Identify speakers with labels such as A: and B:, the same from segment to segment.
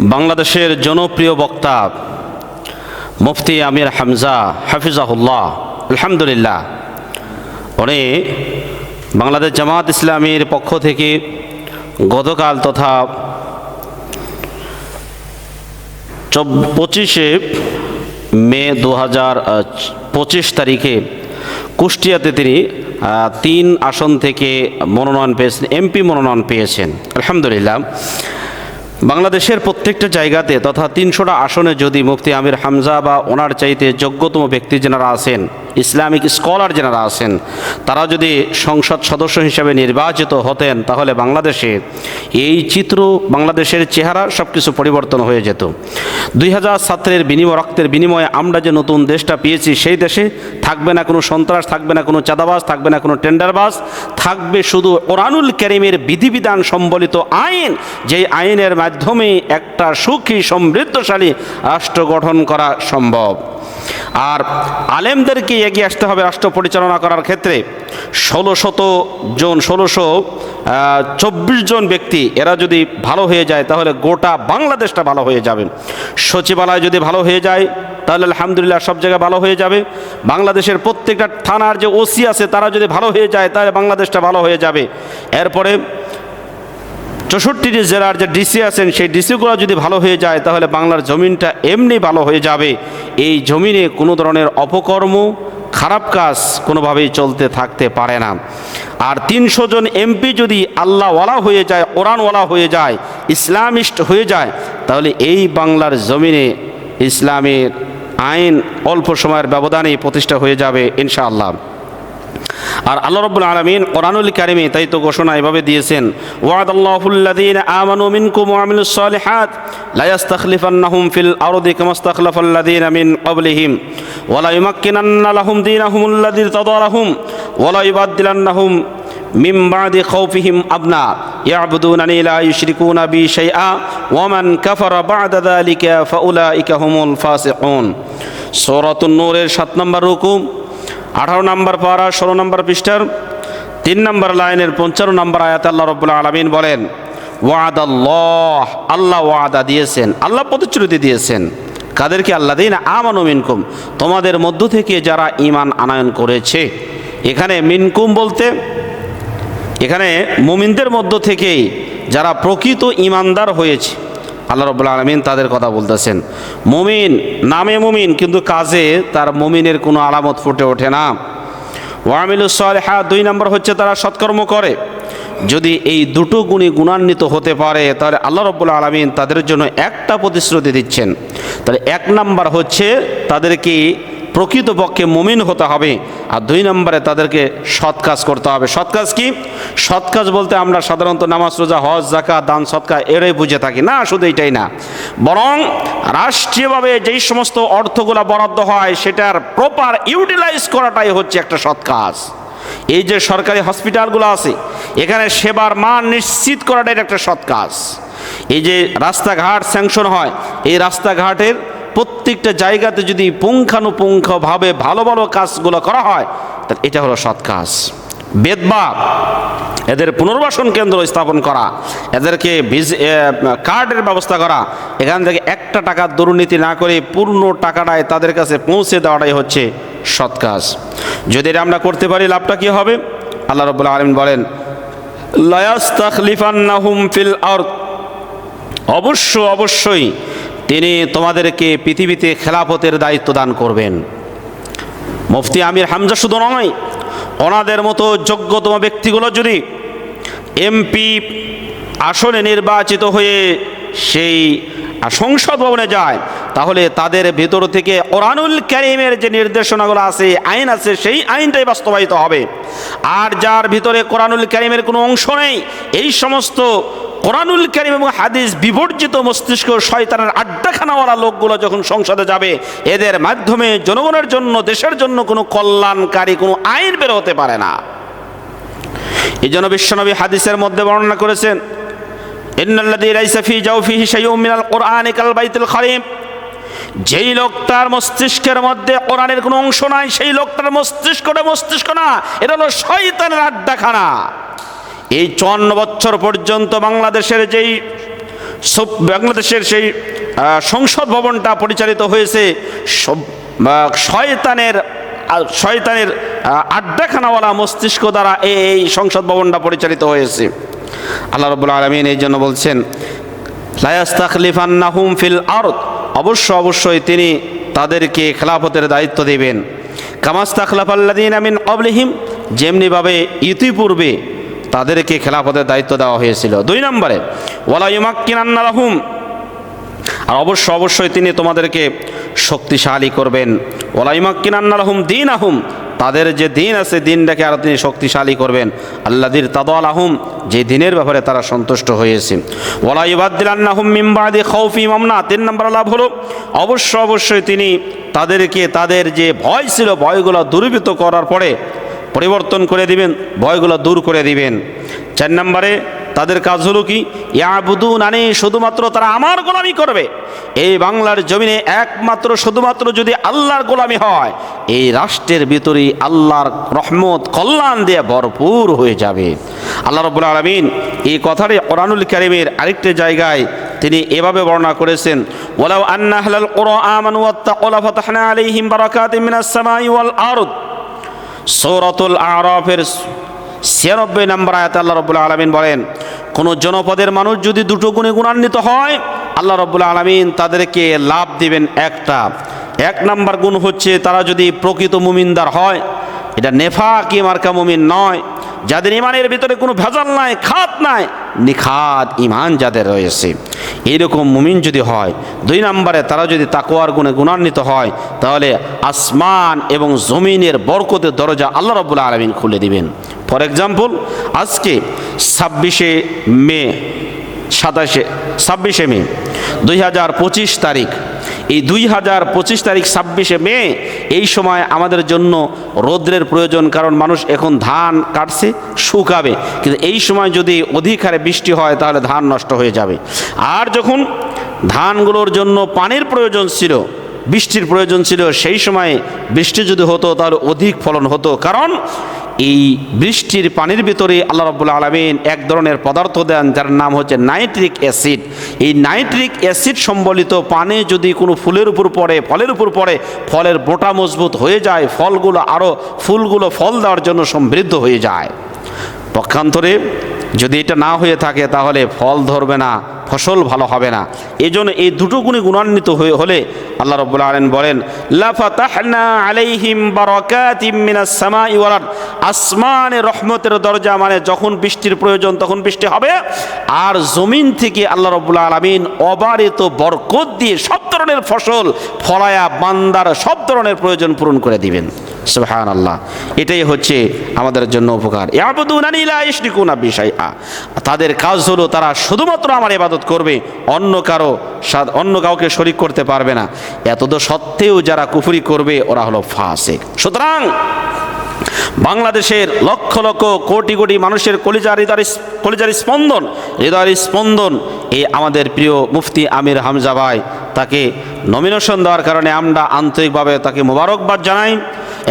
A: বাংলাদেশের জনপ্রিয় বক্তা মুফতি আমির হামজা হাফিজাহুল্লাহ, আলহামদুলিল্লাহ। উনি বাংলাদেশ জামাত ইসলামীর পক্ষ থেকে গতকাল তথা পঁচিশে মে দু হাজার পঁচিশ তারিখে কুষ্টিয়াতে তিনি তিন আসন থেকে মনোনয়ন পেয়েছেন, এমপি মনোনয়ন পেয়েছেন। আলহামদুলিল্লাহ। বাংলাদেশের প্রত্যেকটা জায়গাতে তথা তিনশোটা আসনে যদি মুফতি আমির হামজা বা ওনার চাইতে যোগ্যতম ব্যক্তি যেনারা আছেন ইসলামিক স্কলার যেনারা আছেন তারা যদি সংসদ সদস্য হিসেবে নির্বাচিত হতেন, তাহলে বাংলাদেশে এই চিত্র, বাংলাদেশের চেহারা সব কিছু পরিবর্তন হয়ে যেত। দুই হাজার ছাত্রের বিনিময়, রক্তের বিনিময়ে আমরা যে নতুন দেশটা পেয়েছি, সেই দেশে থাকবে না কোনো সন্ত্রাস, থাকবে না কোনো চাঁদাবাস থাকবে না কোনো টেন্ডারবাজ, থাকবে শুধু ওরানুল করিমের বিধিবিধান সম্বলিত আইন, যেই আইনের মাধ্যমে একটা সুখী, সমৃদ্ধশালী রাষ্ট্র গঠন করা সম্ভব। আর আলেমদেরকে এগিয়ে আসতে হবে রাষ্ট্র পরিচালনা করার ক্ষেত্রে। ষোলো শত জন ষোলোশো চব্বিশ জন ব্যক্তি, এরা যদি ভালো হয়ে যায়, তাহলে গোটা বাংলাদেশটা ভালো হয়ে যাবে। সচিবালয় যদি ভালো হয়ে যায়, তাহলে আলহামদুলিল্লাহ সব জায়গায় ভালো হয়ে যাবে। বাংলাদেশের প্রত্যেকটা থানার যে ওসি আছে, তারা যদি ভালো হয়ে যায়, তাহলে বাংলাদেশটা ভালো হয়ে যাবে। এরপরে চৌষট্টিটি জেলার যে ডিসি আছেন, সেই ডিসিগুলো যদি ভালো হয়ে যায়, তাহলে বাংলার জমিনটা এমনি ভালো হয়ে যাবে। এই জমিনে কোনো ধরনের অপকর্ম খারাপ কাজ কোনোভাবেই চলতে থাকতে পারে না। আর তিনশো জন এমপি যদি আল্লাহওয়ালা হয়ে যায় ওরানওয়ালা হয়ে যায়, ইসলামিস্ট হয়ে যায়, তাহলে এই বাংলার জমিনে ইসলামের আইন অল্প সময়ের ব্যবধানে প্রতিষ্ঠা হয়ে যাবে ইনশাআল্লাহ। আর আল্লাহ রব্বুল আলমিন কোরআনুল কারিমে তাই তো ঘোষণা এভাবে দিয়েছেন ওয়াদ আল্লাহুল্লাদিন আমানু মিনকুম ওয়া আমিলুস সালিহাত লা ইস্তাখলিফান্নাহুম ফিল আরদি কামা ইস্তাখলাফাল্লাদিন মিন ক্বাবলিহিম, ওয়া লা ইউমাক্কিনান্না লাহুম দীনাহুমুল্লাযী ইরতাদা লাহুম ওয়া লা ইউবাদদিলান্নাহুম মিন বাদি খাউফিহিম আবনা, ইয়াবুদুনানি লা ইউশরিকুনা বি শাইআ, ওয়া মান কাফারা বা'দা যালিকা ফাউলাইকা হুমুল ফাসিকুন। সূরাতুন নূরের 7 নম্বর রুকু আঠারো নম্বর পারা, ষোলো নম্বর পৃষ্ঠার, তিন নম্বর লাইনের পঞ্চান্ন নম্বর আয়াত আল্লাহ রব্বুল্লাহ আলমিন বলেন ওয়াদ আল্লাহ আল্লাহ ওয়াদা দিয়েছেন, আল্লাহ প্রতিশ্রুতি দিয়েছেন। কাদেরকে? আল্লাহ দিন আমানু মিনকুম, তোমাদের মধ্য থেকে যারা ইমান আনায়ন করেছে। এখানে মিনকুম বলতে, এখানে মুমিনদের মধ্য থেকেই যারা প্রকৃত ইমানদার হয়েছে আল্লাহ রব্লা আলমিন তাদের কথা বলতেছেন। মুমিন, নামে মুমিন, কিন্তু কাজে তার মুমিনের কোনো আলামত ফুটে ওঠে না। ওয়ামিলুসলেহা দুই নম্বর হচ্ছে তারা সৎকর্ম করে। যদি এই দুটো গুণে গুণান্বিত হতে পারে, তাহলে আল্লাহ রব্বুল আলমিন তাদের জন্য একটা প্রতিশ্রুতি দিচ্ছেন। তাহলে এক নাম্বার হচ্ছে তাদেরকে প্রকৃতপক্ষে মুমিন হতে হবে। আর দুই নম্বরে তাদেরকে সৎ কাজ করতে হবে। সৎ কাজ কি? সৎ কাজ বলতে আমরা সাধারণত নামাজ, রোজা, হজ জাকা দান সৎকা এরাই বুঝে থাকি। না, শুধু এটাই না। বরং রাষ্ট্রীয়ভাবে যেই সমস্ত অর্থগুলো বরাদ্দ হয়, সেটার প্রপার ইউটিলাইজ করাটাই হচ্ছে একটা সৎ কাজ। এই যে সরকারি হসপিটালগুলো আছে, এখানে সেবার মান নিশ্চিত করাটাই একটা সৎ কাজ। এই যে রাস্তাঘাট স্যাংশন হয়, এই রাস্তাঘাটের প্রত্যেকটা জায়গাতে যদি পুঙ্খানুপুঙ্খভাবে ভালো ভালো কাজগুলো করা হয় তাহলে এটা হলো সৎ কাজ। বেদবাব এদের পুনর্বাসন কেন্দ্র স্থাপন করা, এদেরকে কার্ডের ব্যবস্থা করা, এখান থেকে একটা টাকা দুর্নীতি না করে পূর্ণ টাকাটাই তাদের কাছে পৌঁছে দেওয়াটাই হচ্ছে সৎ কাজ। যদি এটা আমরা করতে পারি, লাভটা কি হবে? আল্লাহ রবুল্লা আলমিন বলেন, লায়াস্তাখলিফান্নাহুম ফিল অবশ্য, অবশ্যই তিনি তোমাদেরকে পৃথিবীতে খেলাফতের দায়িত্ব দান করবেন। মুফতি আমির হামজা শুধু নয়, ওনাদের মতো যোগ্যতম ব্যক্তিগুলো যদি এমপি আসনে নির্বাচিত হয়ে সেই সংসদ ভবনে যায়, তাহলে তাদের ভেতর থেকে কোরআনুল ক্যারিমের যে নির্দেশনাগুলো আছে, আইন আছে, সেই আইনটাই বাস্তবায়িত হবে। আর যার ভিতরে কোরআনুল ক্যারিমের কোনো অংশ নেই, এই সমস্ত কোরআনুল করিম এবং হাদিস বিবর্জিত মস্তিষ্ক শয়তানের আড্ডাখানাওয়ালা লোকগুলো যখন সংসদে যাবে, এদের মাধ্যমে জনগণের জন্য, দেশের জন্য কোনো কল্যাণকারী কোনো আইন বের হতে পারে না। এই জন্য বিশ্বনবী হাদিসের মধ্যে বর্ণনা করেছেন, ইন্নাল্লাযী লাইসা ফি জাওফিহি শাইউম মিনাল কুরআনি কাল বাইতুল খারিম। যেই লোকটার মস্তিষ্কের মধ্যে কোরআনের কোনো অংশ নাই, সেই লোকটার মস্তিষ্কটা মস্তিষ্ক না, এটা হলো শয়তানের আড্ডাখানা। এই চুয়ান্ন বছর পর্যন্ত বাংলাদেশের যেই বাংলাদেশের সেই সংসদ ভবনটা পরিচালিত হয়েছে শয়তানের শয়তানের আড্ডাখানাওয়ালা মস্তিষ্ক দ্বারা এই সংসদ ভবনটা পরিচালিত হয়েছে। আল্লাহ রবুল আলমিন এই জন্য বলছেন লায়াস্তাখলিফান্নাহুম ফিল আরদ। অবশ্য, অবশ্যই তিনি তাদেরকে খেলাফতের দায়িত্ব দেবেন। কামাস্তাখলাফাল্লাদিন আমিন অবলিহিম যেমনিভাবে ইতিপূর্বে তাদেরকে খেলাফতের দায়িত্ব দেওয়া হয়েছিল। দুই নম্বরে ওয়ালাইমাক্কিনান্নালাহুম আর অবশ্য, অবশ্যই তিনি তোমাদেরকে শক্তিশালী করবেন। ওলাইমাক্কিনান্নালাহুম দিন আহুম তাদের যে দিন আছে, দিনটাকে আরও তিনি শক্তিশালী করবেন। আল্লাদির তাদল আহম যে দিনের ব্যাপারে তারা সন্তুষ্ট হয়েছে। ওলাইবাদ্দিলান্নাহুম মিমবাদি খৌফি মামনা। তিন নম্বর লাভ হলো, অবশ্য, অবশ্যই তিনি তাদেরকে, তাদের যে ভয় ছিল, ভয়গুলো দূরীভূত করার পরে পরিবর্তন করে দিবেন, ভয়গুলো দূর করে দিবেন। চার নম্বরে, তাদের কাজ হলো কি? ইয়াবুদু নানি শুধুমাত্র তারা আমার গোলামি করবে। এই বাংলার জমিনে একমাত্র, শুধুমাত্র যদি আল্লাহর গোলামি হয়, এই রাষ্ট্রের ভিতরে আল্লাহর রহমত, কল্যাণ দিয়ে ভরপুর হয়ে যাবে। আল্লাহ রবুল্লা আলমিন এই কথাটি কোরআনুল কারিমের আরেকটি জায়গায় তিনি এভাবে বর্ণনা করেছেন ওলাউ আন্না হালাল কোরআন ওয়াত্তাকুলা ওয়াল আরদ। সৌরতুল আরফের ছিয়ানব্বই নম্বর আয়াত আল্লাহ রবুল্লা আলমিন বলেন, কোনো জনপদের মানুষ যদি দুটো গুণে গুণান্বিত হয়, আল্লাহ রবুল্লা আলমিন তাদেরকে লাভ দিবেন একটা। এক নম্বর গুণ হচ্ছে তারা যদি প্রকৃত মুমিনদার হয়, এটা নেফা কি মার্কা মুমিন নয়। যাদের ইমানের ভিতরে কোনো ভেজাল নাই, খাত নাই, নিখাত ইমান যাদের রয়েছে। এইরকম মুমিন যদি হয়, দুই নম্বরে তারা যদি তাকোয়ার গুণে গুণান্বিত হয়, তাহলে আসমান এবং জমিনের বরকতের দরজা আল্লাহ রবুল্লা আলমিন খুলে দিবেন। ফর এক্সাম্পল আজকে ছাব্বিশে মে, সাতাশে, ছাব্বিশে মে, দুই হাজার পঁচিশ তারিখ এই দুই হাজার পঁচিশ তারিখ ছাব্বিশে মে, এই সময় আমাদের জন্য রৌদ্রের প্রয়োজন, কারণ মানুষ এখন ধান কাটছে, শুকাবে। কিন্তু এই সময় যদি অধিক হারে বৃষ্টি হয়, তাহলে ধান নষ্ট হয়ে যাবে। আর যখন ধানগুলোর জন্য পানির প্রয়োজন ছিল, বৃষ্টির প্রয়োজন ছিল, সেই সময়ে বৃষ্টি যদি হতো, তাহলে অধিক ফলন হতো। কারণ এই বৃষ্টির পানির ভিতরে আল্লাহ রব্বুল আলমিন এক ধরনের পদার্থ দেন, যার নাম হচ্ছে নাইট্রিক অ্যাসিড। এই নাইট্রিক অ্যাসিড সম্বলিত পানে যদি কোনো ফুলের উপর পড়ে, ফলের উপর পড়ে, ফলের বোটা মজবুত হয়ে যায়, ফলগুলো আরও ফুলগুলো ফল দেওয়ার জন্য সমৃদ্ধ হয়ে যায়। পক্ষান্তরে যদি এটা না হয়ে থাকে তাহলে ফল ধরবে না, ফসল ভালো হবে না। এই জন্য এই দুটো গুণে গুণান্বিত হয়ে হলে আল্লাহ রব্বুল আলম বলেন লাফাতাহনা আলাইহিম আসমানে রহমতের দরজা মানে যখন বৃষ্টির প্রয়োজন তখন বৃষ্টি হবে, আর জমিন থেকে আল্লাহ রব্বুল আলমিন অবারিত বরকত দিয়ে সব ধরনের ফসল, ফলায়া, বান্দার সব ধরনের প্রয়োজন পূরণ করে দিবেন। সুবহান আল্লাহ এটাই হচ্ছে আমাদের জন্য উপকার। তাদের কাজ হলো তারা শুধুমাত্র আমার ইবাদত করবে, অন্য কারও অন্য কাউকে শরিক করতে পারবে না। এত তো সত্ত্বেও যারা কুফরি করবে, ওরা হলো ফাসিক। সুতরাং বাংলাদেশের লক্ষ লক্ষ কোটি কোটি মানুষের কলিজার হৃদয় কলিজার স্পন্দন হৃদয়ের স্পন্দন এই আমাদের প্রিয় মুফতি আমির হামজা ভাই, তাকে নমিনেশন দেওয়ার কারণে আমরা আন্তরিকভাবে তাকে মোবারকবাদ জানাই।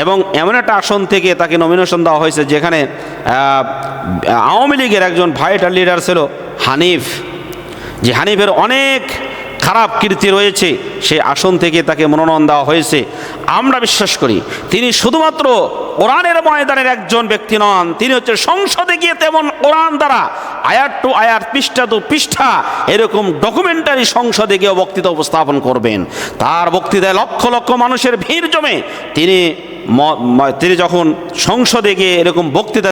A: এবং এমন একটা আসন থেকে তাকে নমিনেশন দেওয়া হয়েছে যেখানে আওয়ামী লীগের একজন ভাইটার লিডার ছিল হানিফ। যে হানিফের অনেক খারাপ কীর্তি রয়েছে, সেই আসন থেকে তাকে মনোনয়ন দেওয়া হয়েছে। আমরা বিশ্বাস করি, তিনি শুধুমাত্র কোরআনের ময়দানের একজন ব্যক্তি নন, তিনি হচ্ছে সংসদে গিয়ে তেমন কোরআন দ্বারা আয়ার টু আয়ার পৃষ্ঠা টু পৃষ্ঠা এরকম ডকুমেন্টারি সংসদে গিয়ে বক্তৃতা উপস্থাপন করবেন। তার বক্তৃতায় লক্ষ লক্ষ মানুষের ভিড় জমে তিনি তিনি যখন সংসদে গিয়ে এরকম বক্তৃতা